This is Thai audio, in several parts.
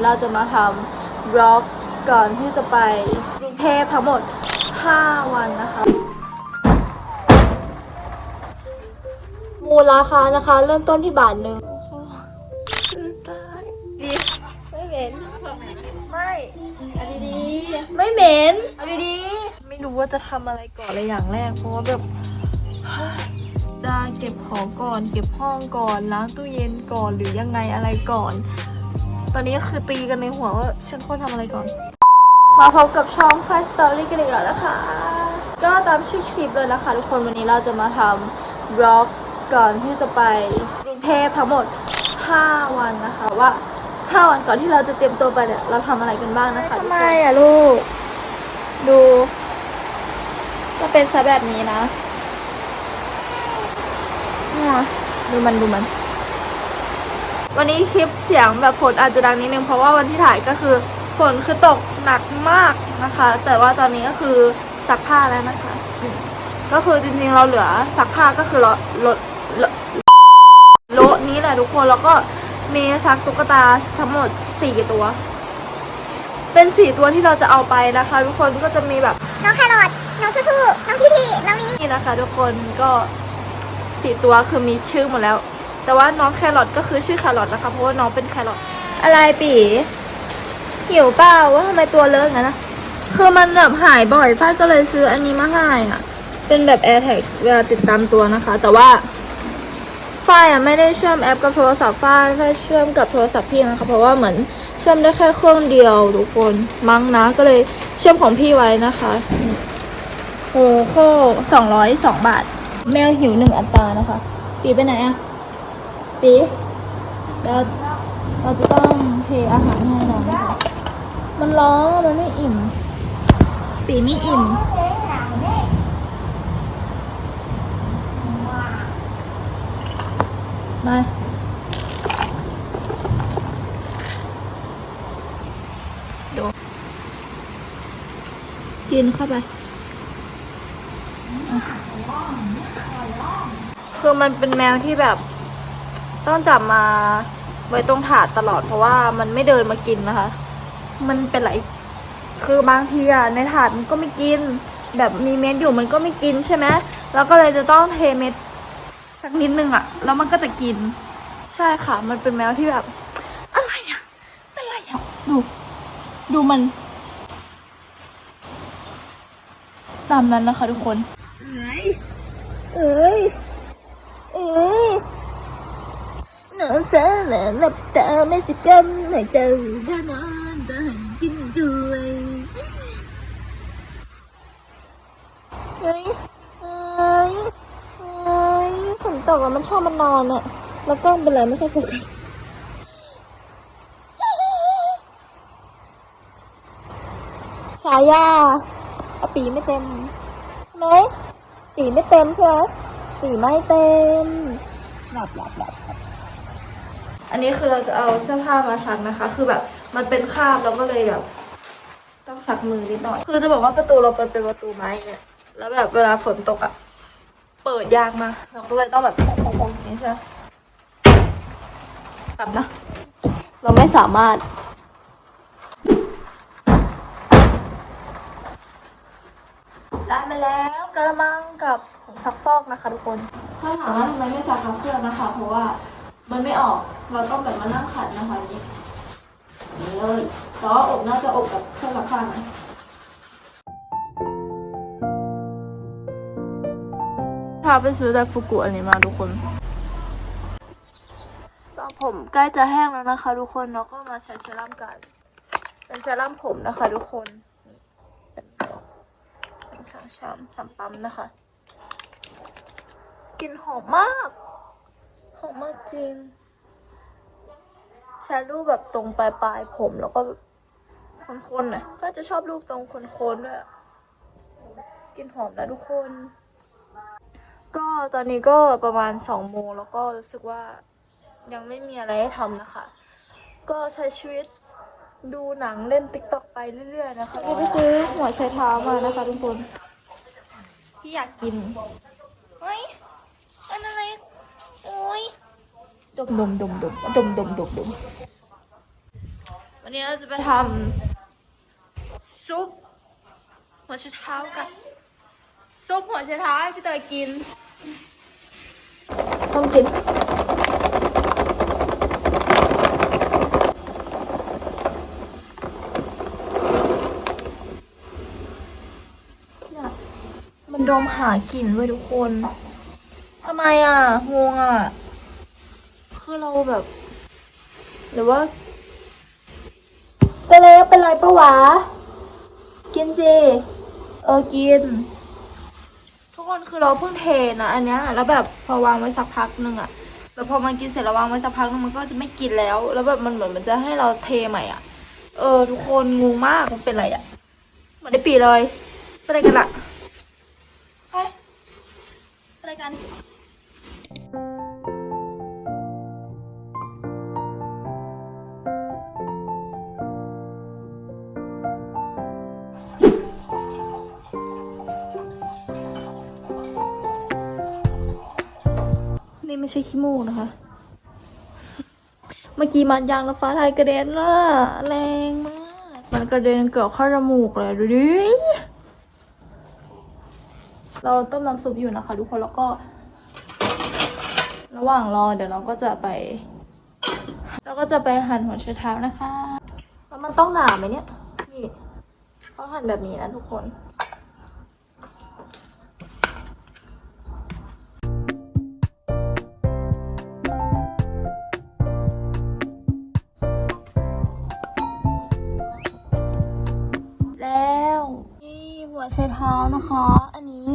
นี้เราจะมาทำบล็อกก่อนที่จะไปกรุงเทพทั้งหมด 5 วันนะคะมูลราคานะคะ เริ่มต้นที่บาทหนึ่งคือตายดีไม่เหม็น ไม่ เอาดีๆ ไม่เหม็น เอาดีๆ ไม่รู้ว่าจะทำอะไรก่อนเลยอย่างแรก เพราะว่าแบบจะเก็บของก่อน เก็บห้องก่อนล้างตู้เย็นก่อนหรือยังไงอะไรก่อน ตอนนี้คือตีกันในหัวว่าฉันควรทำอะไรก่อน มาพบกับช่อง f i Star Story กันอีกแล้วนะคะ ก็ตามชื่อคลิปเลยนะคะ ทุกคนวันนี้เราจะมาทำบล็อกก่อนที่จะไปกรุงเทพทั้งหมด 5 วันนะคะว่า5วันก่อนที่เราจะเตรียมตัวไปเนี่ยเราทำอะไรกันบ้างนะคะทำไมอะลูก ดู ก็เป็นซะแบบนี้นะนี่ยดูมันดูมัน วันนี้คลิปเสียงแบบฝนอาจจะดังนิดนึงเพราะว่าวันที่ถ่ายก็คือฝนคือตกหนักมากนะคะ แต่ว่าตอนนี้ก็คือซักผ้าแล้วนะคะอืมก็คือจริงๆเราเหลือซักผ้าก็คือลดลดลดโละนี้แหละทุกคนแล้วก็มีซักตุ๊กตาทั้งหมดสี่ตัว เป็นสี่ตัวที่เราจะเอาไปนะคะ ทุกคนก็จะมีแบบน้องแครอทน้องชูชูน้องทีทีน้องมินี่นี่นะคะ ทุกคนก็สี่ตัวคือมีชื่อหมดแล้ว แต่ว่าน้องแครอทก็คือชื่อแครอทนะคะเพราะว่าน้องเป็นแครอทอะไรปีหิวเปล่าว่าทำไมตัวเลอะงั้นนะคือมันแบบหายบ่อยฝ้ายก็เลยซื้ออันนี้มาให้อะ เป็นแบบ AirTag เวลาติดตามตัวนะคะ แต่ว่าฝ้ายอะไม่ได้เชื่อมแอปกับโทรศัพท์ฝ้ายฝ้ายเชื่อมกับโทรศัพท์พี่นะคะ เพราะว่าเหมือนเชื่อมได้แค่เครื่องเดียวทุกคนมั้งนะก็เลยเชื่อมของพี่ไว้นะคะโอ้โหสองร้อยสองบาท แมวหิวหนึ่งอัตรานะคะ ปีไปไหนอะ ปีเราเราจะต้องเทอาหารให้น้องนะคะมันร้องมันไม่อิ่ม ปีไม่อิ่ม มาดูกินเข้าไปคือมันเป็นแมวที่แบบ ต้องจับมาไว้ตรงถาดตลอดเพราะว่ามันไม่เดินมากินนะคะ มันเป็นไรคือบางทีอะในถาดมันก็ไม่กิน แบบมีเม็ดอยู่มันก็ไม่กินใช่ไหมแล้วก็เลยจะต้องเทเม็ดสักนิดนึงอะ แล้วมันก็จะกิน ใช่ค่ะ มันเป็นแมวที่แบบอะไรอะอะไรอะดู ดูมัน ตามนั้นนะคะทุกคน เอ้ย เอ้ย นอนซะแล้วหลับตาไม่สิกำให้เจ้าได้นอนได้กินด้วยเฮ้ยเฮ้ยเฮ้ยฝนตกแล้วมันชอบมันนอนอะแล้วก็เป็นไรไม่ค่อยโฟกัสฉายาอปีไม่เต็มใช่ไหมสีไม่เต็มใช่ไหมสีไม่เต็มหลับหลับหลับ อันนี้คือเราจะเอาเสื้อผ้ามาซักนะคะ คือแบบมันเป็นคราบเราก็เลยแบบต้องซักมือนิดหน่อย คือจะบอกว่าประตูเราเป็นประตูไม้เนี่ย แล้วแบบเวลาฝนตกอะเปิดยากมากเราก็เลยต้องแบบโป่งๆอย่างนี้ใช่ไหมแบบนะ เราไม่สามารถได้มาแล้วกระมังกับผงซักฟอกนะคะทุกคน ถ้าถามว่าทำไมไม่ซักทั้งเครื่องนะคะ เพราะว่า มันไม่ออก เราต้องแบบมานั่งขัดนะคะอย่างนี้อย่างนี้เลยแต่ว่าอบน่าจะอบกับเครื่องซักผ้านะพาไปซื้อไดฟุกุอันนี้มาทุกคนตอนผมใกล้จะแห้งแล้วนะคะ ทุกคนเราก็มาใช้เซรั่มกัน เป็นเซรั่มผมนะคะ ทุกคนนี่เป็นสามชามสามปั๊มนะคะกลิ่นหอมมาก หอมมากจริงใช้รูปแบบตรงปลายปลายผมแล้วก็คนๆหน่อยก็จะชอบรูปตรงคนๆด้วยกลิ่นหอมนะทุกคน ก็ตอนนี้ก็ประมาณสองโมงแล้วก็รู้สึกว่ายังไม่มีอะไรให้ทำนะคะ ก็ใช้ชีวิตดูหนังเล่นติ๊กต็อกไปเรื่อยๆนะคะพี่ไปซื้อหัวไชเท้ามานะคะทุกคน พี่อยากกินเฮ้ย ยดมดมดมดมดมดมดมดมวันวันนี้เราจะไปทำซุปหัวไชเท้ากันซุปหัวไชเท้าให้พี่เตยกินต้องกินเนี่ยมันดมหากลิ่นไว้ยทุกคน ทำไมอะ งงอะ คือเราแบบ หรือว่าตะเล็กเป็นไรปะวะ กินสิ เออกิน ทุกคนคือเราเพิ่งเทนะอันเนี้ยแล้วแบบพอวางไว้สักพักหนึ่งอะแล้วพอมันกินเสร็จแล้ววางไว้สักพักหนึงมันก็จะไม่กินแล้ว แล้วแบบมันเหมือนมันจะให้เราเทใหม่อะเออ ทุกคนงงมากมันเป็นไรอะเหมันได้ปีเลยเป็นอะไรกันอะเฮ้ยเป็นอะไรกัน ใช่ขี้มูกนะคะ เมื่อกี้มันยางรถไฟไทยกระเด็นล่ะแรงมาก มันกระเด็นเกือบเข้าจมูกเลยดูดิ เราต้มน้ำซุปอยู่นะคะ ทุกคนแล้วก็ ระหว่างรอเดี๋ยวเราก็จะไป เราก็จะไปหั่นหัวไชเท้านะคะ แล้วมันต้องหนาไหมเนี่ย นี่เขาหั่นแบบนี้นะทุกคน นี่หัวไชเท้านะคะ อันนี้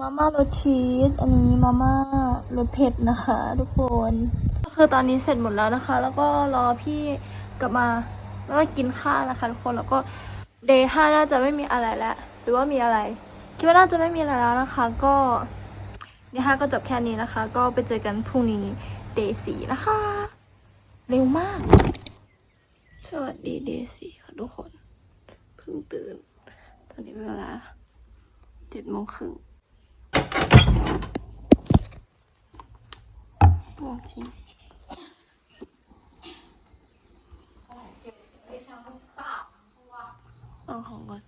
มาม่ารสชีส อันนี้มาม่ารสเผ็ดนะคะ ทุกคน ก็คือตอนนี้เสร็จหมดแล้วนะคะ แล้วก็รอพี่กลับมาแล้วก็กินข้าวนะคะทุกคน แล้วก็เดย์ห้าน่าจะไม่มีอะไรแล้วหรือว่ามีอะไร คิดว่าน่าจะไม่มีอะไรแล้วนะคะ ก็เดย์ห้าก็จบแค่นี้นะคะ ก็ไปเจอกันพรุ่งนี้เดย์สี่นะคะ เร็วมาก สวัสดีเดย์สี่ค่ะทุกคน เพิ่งตื่น ตอนนี้เวลาเจ็ดโมงครึ่งง่วงจริงเอาของก่อน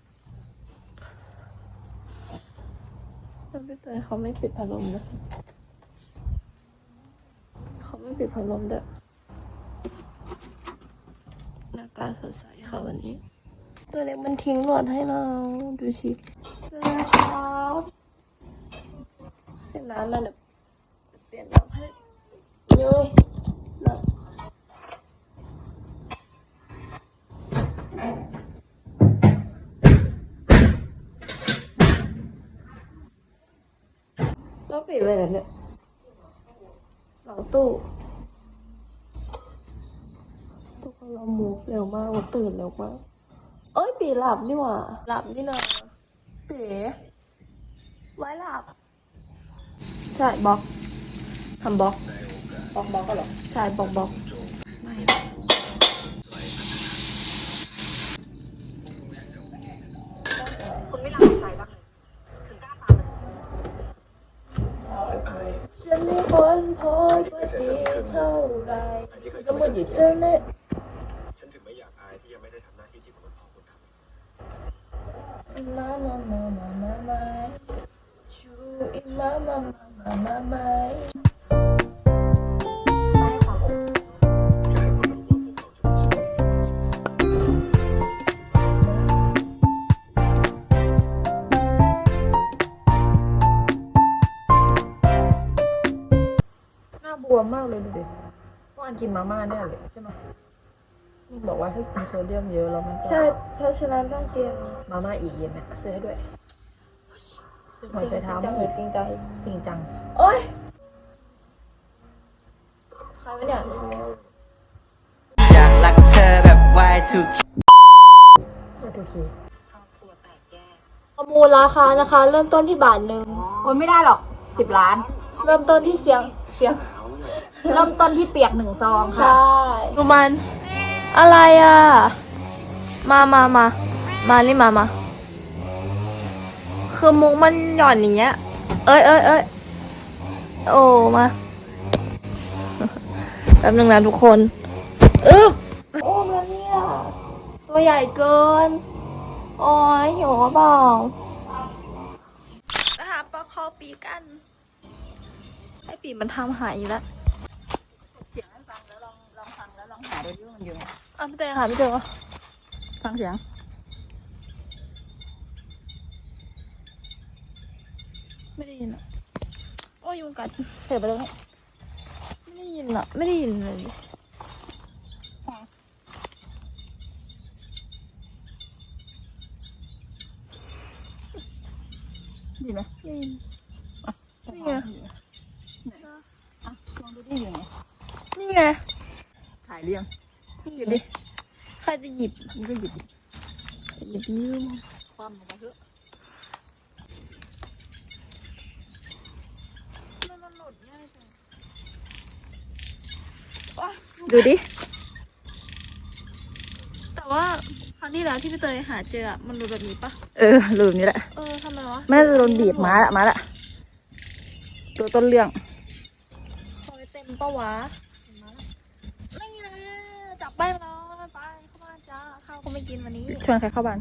แล้วพี่เตยเขาไม่ปิดพัดลมด้วยเขาไม่ปิดพัดลมด้วยหน้าตาสดใสค่ะวันนี้ ตัวเล็กมันทิ้งหลอดให้เรา ดูสิเสื้อเช้าเปลี่ยนน้ำแล้วเดี๋ยเปลี่ยนน้ำให้เย้ยน้ำต้องปิดไว้แล้วเนี่ยหลังตู้ทุกคนเรามูฟเร็วมากเราตื่นเร็วมาก เอ้ยปีหลับนี่หว่า หลับนี่นะเป๋ไว้หลับ ใช่บล็อกทำบล็อกบล็อกบล็อกก็หรอ ใช่บล็อกบล็อกไม่คุณไม่รักใครบ้างถึงกล้าตามฉันไม่ควรพอว่าดีเท่าไรก็มาหยิบฉันเลย ฉันถึงไม่อยากอายที่ยังไม่ได้ทำหน้าที่ที่คนพ่อคุณทำ Mama, mama, mama, Chui, mama, mama, mama. อยากให้คนรู้ว่าพวกเรามาบวมมากเลยดูดิเมื่อวานกินมาม่าแน่เลยใช่ไหม นี่บอกว่าถ้ากินโซเดียมเยอะแล้วมันจะใช่ เพราะฉะนั้นต้องกินมาม่าอีกเย็นเนี่ยซื้อให้ด้วยซื้อหัวไชเท้าจัมางหรือีอกจริงใจจริงจังโอ๊ยใครวะเนี่ยอยากรักเธอแบบ Y2K มาดูสิประมูลราคานะคะ เริ่มต้นที่บาทหนึ่งโอนไม่ได้หรอกสิบล้าน เริ่มต้นที่เสียงเสียงเริ่มต้นที่เปียกหนึ่งซองใช่ ดูมัน อะไรอะ มามามามานี่มามาคือมุกมันหย่อนอย่างเงี้ย เอ้ยเอ้ยเอ้ยโอ้มาแป๊บนึงนะทุกคนอึ๊บโอ้มาเนี่ยตัวใหญ่เกินโอ้ยหิวหรือเปล่าไปหาปลาคอปีกัน ให้ปีมันทำหายอีกแล้วเสียงให้ฟังแล้วลองลองฟังแล้วลองหาดูดิว่ามันอยู่ไหน อะพี่เตยหาไม่เจอฟังเสียงไม่ได้ยินอะโอ้ยยุงกัดเปิดไปตรงนี้ไม่ได้ยินอะไม่ได้ยินเลย ดีไหม ไม่ได้ยิน นี่ ไง อะลองดูดิอยู่ไหน นี่ไง ถ่ายเรียง นี่อยู่ดิใครจะห ยิบนี่ก็หยิบหยิบยืมความลงไปเถอะดูดิ แต่ว่าครั้งที่แล้วที่พี่เตยหาเจออะมันรูแบบนี้ปะเออหลุมนี้แหละเออทำไมวะแม่จะโดนบีบมาละมาละตัวต้นเรื่องคอยเต็มปะวะไม่นะจับไปแล้ ไม่กินวันนี้ ชวนใครเข้าบ้าน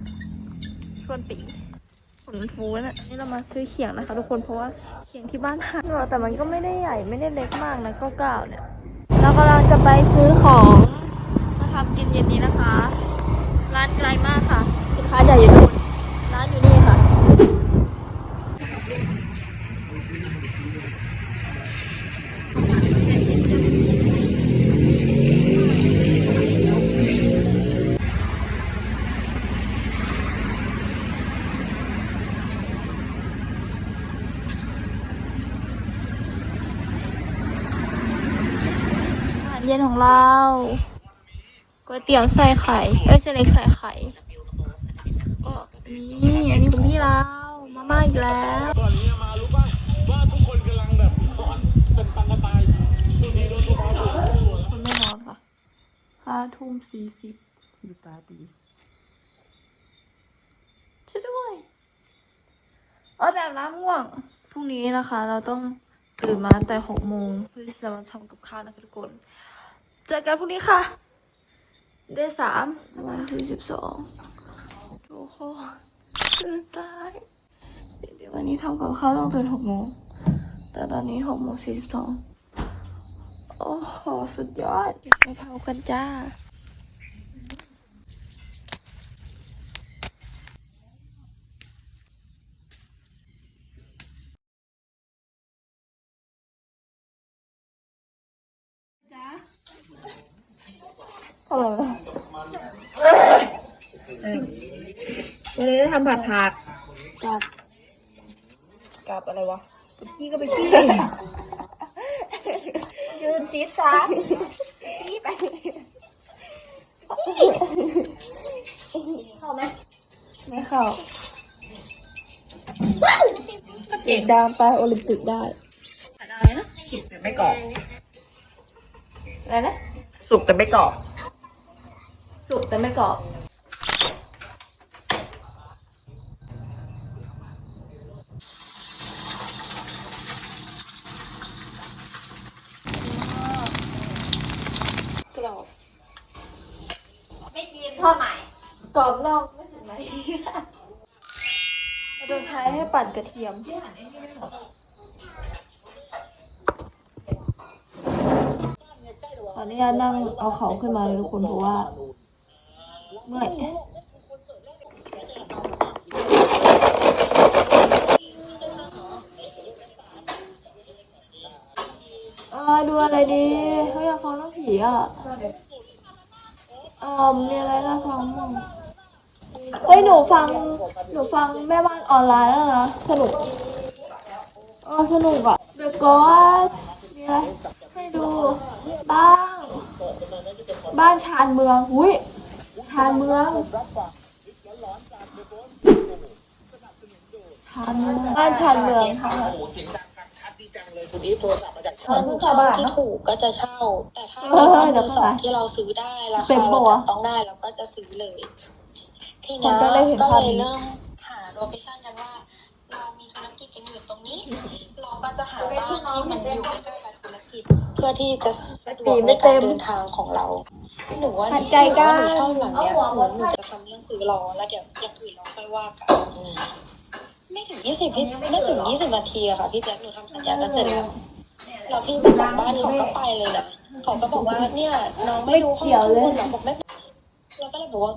ชวนปีผลฟูน่ะนี่เรามาซื้อเขียงนะคะ ทุกคนเพราะว่าเขียงที่บ้านหักแต่มันก็ไม่ได้ใหญ่ไม่ได้เล็กมากนะก็เก้าเนี่ยเรากำลังจะไปซื้อของมาทำกินเย็นนี้นะคะ ร้านไกลมากค่ะ สินค้าใหญ่อยู่นู่นร้ ก๋วยเตี๋ยวใส่ไข่ เอ้ยเส้นเล็กใส่ไข่ก็นี่อันนี้ของพี่เรา มาม่าอีกแล้วก่อนนี้มารู้ป่ะว่าทุกคนกำลังแบบเป็นปังกระตายช่วงนี้โดนสุภาพจิตคนไม่นอนค่ะห้าทุ่มสี่สิบดูตาดีช่วยด้วยเออแบบน้ำง่วง พรุ่งนี้นะคะ เราต้องตื่นมาแต่หกโมงเพื่อจะมาทำกับข้าวนะคะทุกคน เจอกันพรุ่งนี้ค่ะ เดย์สามวันที่สิบสองทุกคนตื่นสายเดี๋ยววันนี้ทำกับข้าวต้องตื่นหกโมงแต่ตอนนี้หกโมงสี่สิบสองโอ้โห สุดยอดมาเผากันจ้า ทำอะไรวะวันนี้จะทำผัดผักกับกับอะไรวะพี่ก็ไปขี้ยืนซีดซาดขี้ไปเข้าไหมไม่เข้าเด็กดามไปโอลิมปิกได้อะไรนะสุกแต่ไม่กรอบอะไรนะสุกแต่ไม่กรอบ สุกแต่ไม่กรอบ กรอบ ไม่กินทอดใหม่ กรอบนอกไม่สุกในเราจะใช้ให้ปั่นกระเทียมขออนุญาตนั่งเอาเขาขึ้นมาเลยทุกคนเพราะว่า เมื่อยเออดูอะไรดีเขาอยากฟังเรื่ องผีอะเออมีอะไรน่าฟังบ้างเฮ้ยหนูฟัง หนูฟังแม่บ้านออนไลน์แล้วนะ สนุกเออสนุกอะ The Ghost มีอะไรให้ดูบ้าง บ้านชานเมืองอุ้ยชานเมืองชานเมืองบ้านชานเมืองค่ะโอ้โหเสียงดังชัดดีจังเลยคุณอีโทรศัพ ท์มาจากเออเพิ่งเข้าบ้านที่เนาะถูกก็จะเช่า แต่ถ้าเออเราเดี๋มืยวอเข้าสองมาที่เราซื้อได้ราเต็คามเราปะวะจับต้องได้เราก็จะซื้อเลย ทีคเนี้นยก็ได้เห็นก็ภาพเลยนี้เริ่มหาโลเคชั่นกันว่า เรามีธุรกิจกันอยู่ตรงนี้ เราก็จะหาบ้านที่มันอยู่ใกล้ๆกับธุรกิจ เพื่อที่จะสะดวกในการเดินทางของเราหนูว่าหันใจกันหนูชอบหลังเนี้ยเอาหัวหนูหนูจะทำเรื่องซื้อรอแล้วเดี๋ยวอย่างอื่นเราค่อยว่ากันไม่ถึงยี่สิบไม่ถึงยี่สิบนาทีอะค่ะพี่แจ๊คหนูทำสัญญากันเสร็จแล้ว เราเพิ่งกลับบ้านเขาก็ไปเลยนะเขาก็บอกว่าเนี่ยน้องไม่ดูห้องข้างบนหรอบอกไม่เราก็เลยบอกว่า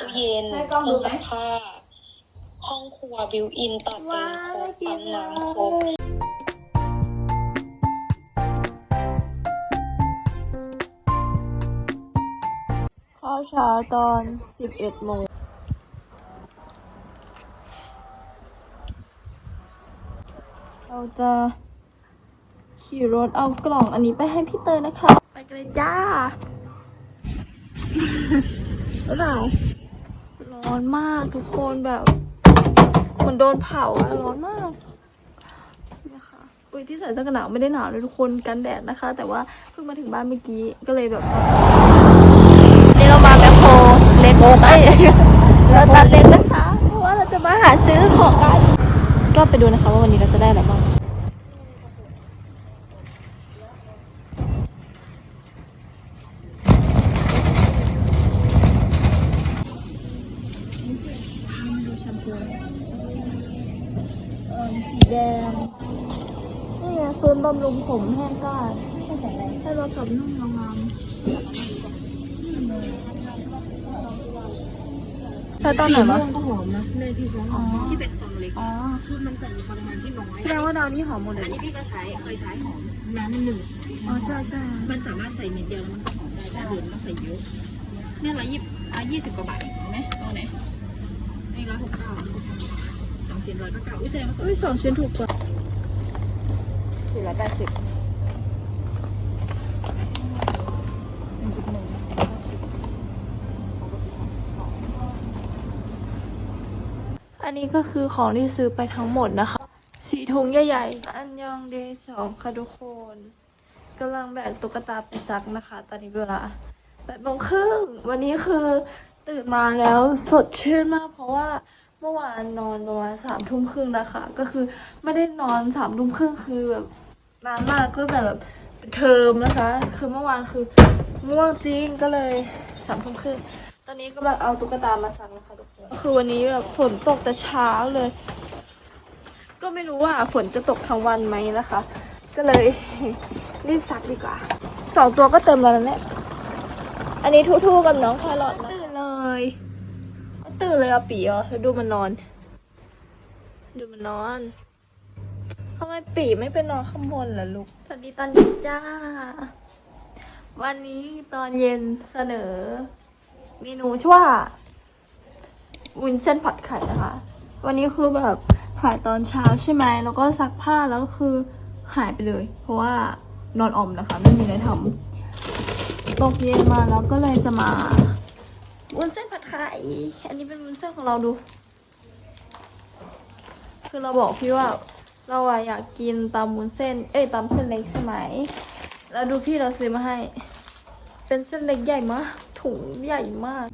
ตู้เย็นเครื่องซักผ้าห้องครัวบิวอินต่อเติมครบปั๊มน้ำครบข้าวเช้าตอนสิบเอ็ดโมง เราจะขี่รถเอากล่องอันนี้ไปให้พี่เตยนะคะ ไปกันเลยจ้าบ๊ายบาร้อนมากทุกคนแบบเหมันโดนเผาอะร้อนมากนี่ค่ะปุยที่ใส่เสื้อกันหนาวไม่ได้หนาวเลยทุกคนกันแดดนะคะ แต่ว่าเพิ่งมาถึงบ้านเมื่อกี้ก็เลยแบบนี่เรามาแบคโฮเล็กโอ้ย ดูนะคะว่าวันนี้เราจะได้อะไรบ้างเออสีแดงนี่ไงโซนบำรุงผมแห้งก้านให้เรากับนุ่มงามๆแล้วตอนไหนวะ คือมันใส่ปริมาณที่น้อยแสดงว่าดาวนี่หอมหมดเลยอันนี้พี่ก็ใช้เคยใช้หอมน้ำหนึ่งอ๋อใช่ใช่มันสามารถใส่เม็ดเดียวแล้วมันก็หอมได้แต่เดือนต้องใส่เยอะเนี่ยร้อยยี่อะยี่สิบกว่าบาทเห็นไหมเอาไหนนี่ร้อยหกเก้าสองชิ้นร้อยเก้าเก้าอุ้ยแสดงว่าสอง อุ้ยสองชิ้นถูกกว่าสี่ร้อยแปดสิบ อันนี้ก็คือของที่ซื้อไปทั้งหมดนะคะสีถุงใหญ่ๆ อันยองเดย์สองค่ะทุกคนกำลังแบกตุ๊กตาไปซักนะคะ ตอนนี้เวลาแปดโมงครึ่งวันนี้คือตื่นมาแล้วสดชื่นมาก เพราะว่าเมื่อวานนอนประมาณสามทุ่มครึ่งนะคะ ก็คือไม่ได้นอนสามทุ่มครึ่งคือแบบนานมากก็แต่แบบเทอมนะคะ คือเมื่อวานคือง่วงจริงก็เลยสามทุ่มครึ่ง ตอนนี้กำลังเอาตุ๊กตามาซักนะคะทุกคนคือวันนี้แบบฝนตกแต่เช้าเลย ก็ไม่รู้ว่าฝนจะตกทั้งวันไหมนะคะ ก็เลยรีบซักดีกว่าสองตัวก็เติมแล้วนะเนี่ยอันนี้ทู่ๆกับน้องแครอทนะตื่นเลยตื่นเลยอะปีอะแล้วดูมันนอน ดูมันนอนทำไมปีไม่ไปนอนข้างบนล่ะลูกสวัสดีตอนเย็นจ้า วันนี้ตอนเย็นเสนอ เมนูชื่อว่าวุ้นเส้นผัดไข่นะคะ วันนี้คือแบบถ่ายตอนเช้าใช่ไหมแล้วก็ซักผ้าแล้วก็คือหายไปเลย เพราะว่านอนอมนะคะ ไม่มีอะไรทำตกเย็นมาแล้วก็เลยจะมาวุ้นเส้นผัดไข่อันนี้เป็นวุ้นเส้นของเราดู คือเราบอกพี่ว่าเราอะอยากกินตำวุ้นเส้น เอ้ยตำเส้นเล็กใช่ไหมแล้วดูพี่เราซื้อมาให้ เป็นเส้นเล็กใหญ่มาก ถุงใหญ่มาก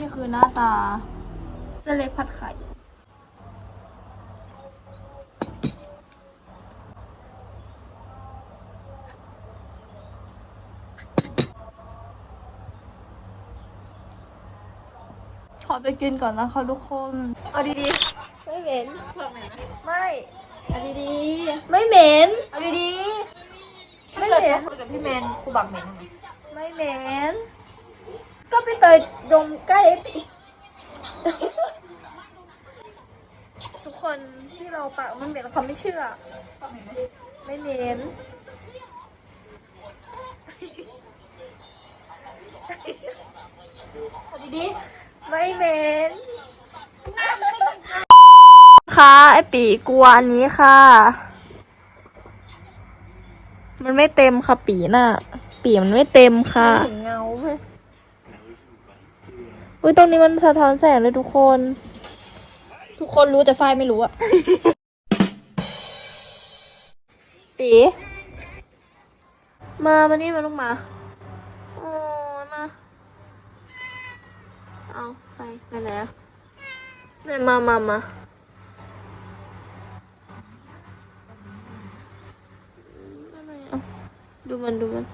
นี่คือหน้าตาเส้นเล็กผัดไข่ ไปกินก่อนนะคะทุกคน เอาดีๆ ไม่เหม็น ไม่ เอาดีๆ ไม่เหม็น เอาดีๆ ไม่เหม็นคุยกับพี่เมนกูบักเหม็น ไม่เหม็น ก็ไปเตยดมใกล้ไอ้พี่ทุกคนที่เราปากมันเหม็นเขาไม่เชื่อ ไม่เหม็นดี ไม่เหม็นค่ะไอปีกลัวอันนี้ค่ะ มันไม่เต็มค่ะปีน่ะปีมันไม่เต็มค่ะเงาเว้ยอุ้ยตรงนี้มันสะท้อนแสงเลยทุกคน ทุกคนรู้แต่ฝ้ายไม่รู้อะปี มามานี่มาลูกมาโอ้ยมา ไปไปไหนอะไหนมามามาดูมันดูมัน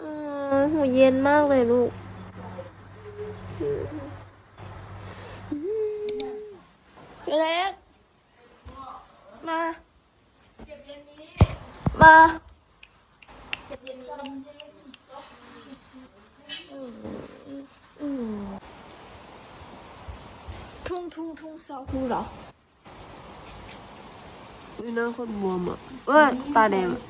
อหูเย็นมากเลยลูกเล็กมา มา ทุ่งทุ่งทุ่งซอคูเหรอนี่หน้าคนบวมอะเอ้ยตาแดงอะ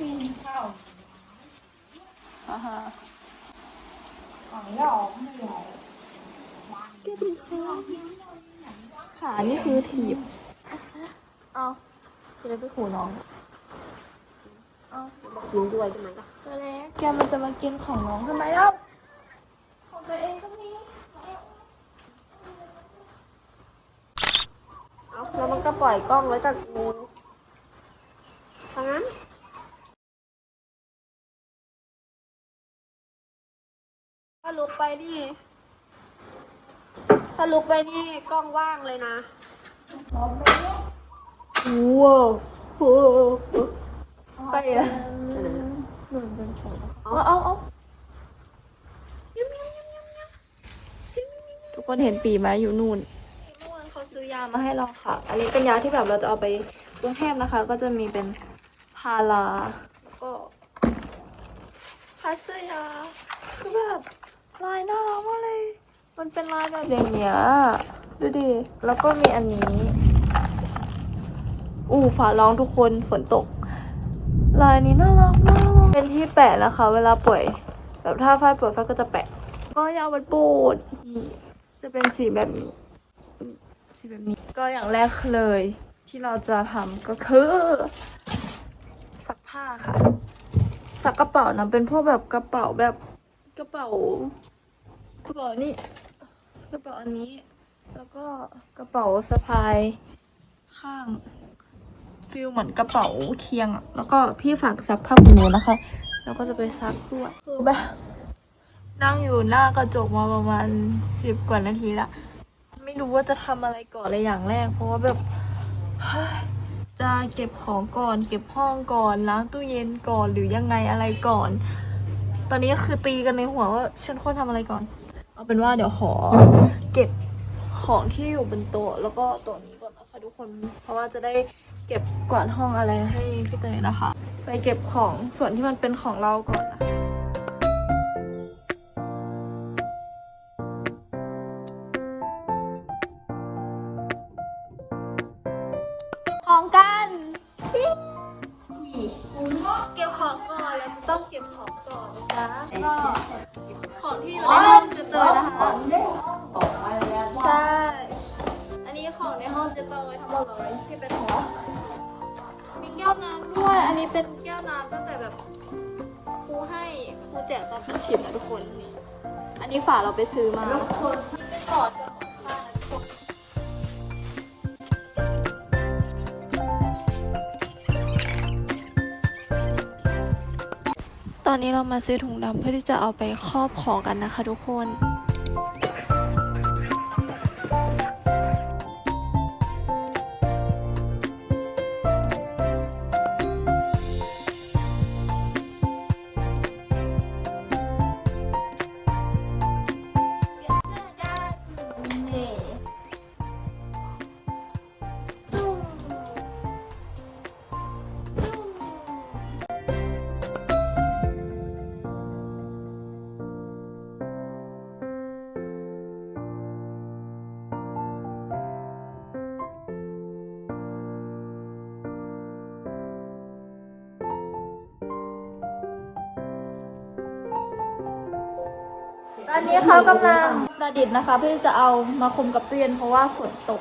ขานี่คือถีบ เอาจะได้ไปขู่น้องเอายิงด้วยใช่ไหมล่ะตัวเล็กแกมันจะมากินของน้องทำไมเล่าของตัวเองก็มี เอาแล้วมันก็ปล่อยกล้องไว้กับกูทางนั้นถ้าลุกไปนี่ถ้าลุกไปนี่กล้องว่างเลยนะว้าวโอ้ไปอะเอาเอาเอาทุกคนเห็นปีไหมอยู่นู่นเมื่ อยามาให้เราค่ะ อันนี้เป็นยาที่แบบเราจะเอาไปกรุงเทพนะคะ ก็จะมีเป็นพาราแล้วก็พาเซยาคือแบบลายน่ารักมากเลย มันเป็นลายแบบอย่างเงี้ยดูดิ แล้วก็มีอันนี้อู้ฝาร้องทุกคนฝนตก ลายนี้น่ารักมากเป็นที่แปะนะคะ เวลาป่วย แบบถ้าฝ้ายป่วยฝ้ายก็จะแปะ ก็ยาวมันปูดนี่จะเป็นสีแบบนี้ สีแบบนี้ ก็อย่างแรกเลย ที่เราจะทำก็คือซักผ้าค่ะซักกระเป๋านะเป็นพวกแบบกระเป๋าแบบกระเป๋ากระเป๋านี่กระเป๋าอันนี้ แล้วก็กระเป๋าสะพายข้างฟิลเหมือนกระเป๋าเคียงอะแล้วก็พี่ฝากซักผ้าคุณหนูนะคะ แล้วก็จะไปซักด้วยคือแบบนั่งอยู่หน้ากระจกมาประมาณสิบกว่านาทีละ รู้ว่าจะทำอะไรก่อนเลยอย่างแรก เพราะว่าแบบจะเก็บของก่อน เก็บห้องก่อนล้างตู้เย็นก่อนหรือยังไงอะไรก่อน ตอนนี้ก็คือตีกันในหัวว่าฉันควรทำอะไรก่อน เอาเป็นว่าเดี๋ยวขอ เก็บของที่อยู่บนโต๊ะแล้วก็โต๊ะนี้ก่อนนะคะทุกคน เพราะว่าจะได้เก็บกวาดห้องอะไรให้พี่เตยนะคะ ไปเก็บของส่วนที่มันเป็นของเราก่อนนะขอ ก็ของที่อยู่ในห้องจะเตยนะคะ ใช่ อันนี้ของในห้องเจะเตยทั้งหมดเลยที่เป็นของมีแก้วน้ำด้วย อันนี้เป็นแก้วน้ำตั้งแต่แบบครูให้ครูแจกตอนพิ่ชิมนะทุกคนนี่ อันนี้ฝาเราไปซื้อมาทุกคนเป็นหลอด ตอนนี้เรามาซื้อถุงดำเพื่อที่จะเอาไปครอบของกันนะคะทุกคน นี้เขากำลังประดิษฐ์นะคะเพื่อจะเอามาคุมกับตู้เย็นเพราะว่าฝนตก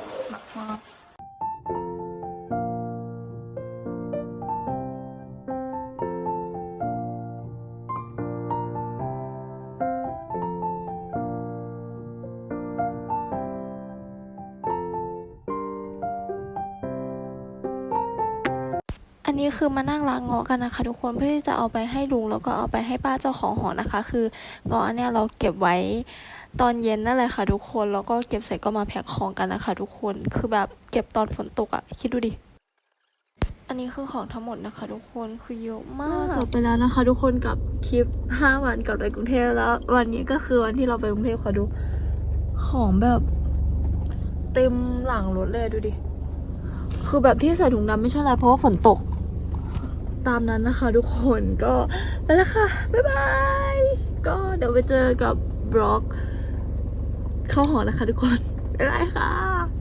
นี้คือมานั่งล้างเงาะกันนะคะ ทุกคนเพื่อที่จะเอาไปให้ลุงแล้วก็เอาไปให้ป้าเจ้าของหอนะคะ คือเงาะเนี่ยเราเก็บไว้ตอนเย็นนั่นแหละค่ะ ทุกคนแล้วก็เก็บเสร็จก็มาแพ็คของกันนะคะ ทุกคนคือแบบเก็บตอนฝนตกอะคิดดูดิอันนี้คือของทั้งหมดนะคะ ทุกคนคือเยอะมากจบไปแล้วนะคะ ทุกคนกับคลิป 5 วันก่อนไปกรุงเทพแล้ว วันนี้ก็คือวันที่เราไปกรุงเทพค่ะดู ของแบบเต็มหลังรถเลยดูดิ คือแบบที่ใส่ถุงดำไม่ใช่อะไรเพราะว่าฝนตก ตามนั้นนะคะทุกคนก็ไปแล้วค่ะ บ๊ายบาย ก็เดี๋ยวไปเจอกับบล็อก เข้าหอนะคะทุกคน บ๊ายบายค่ะ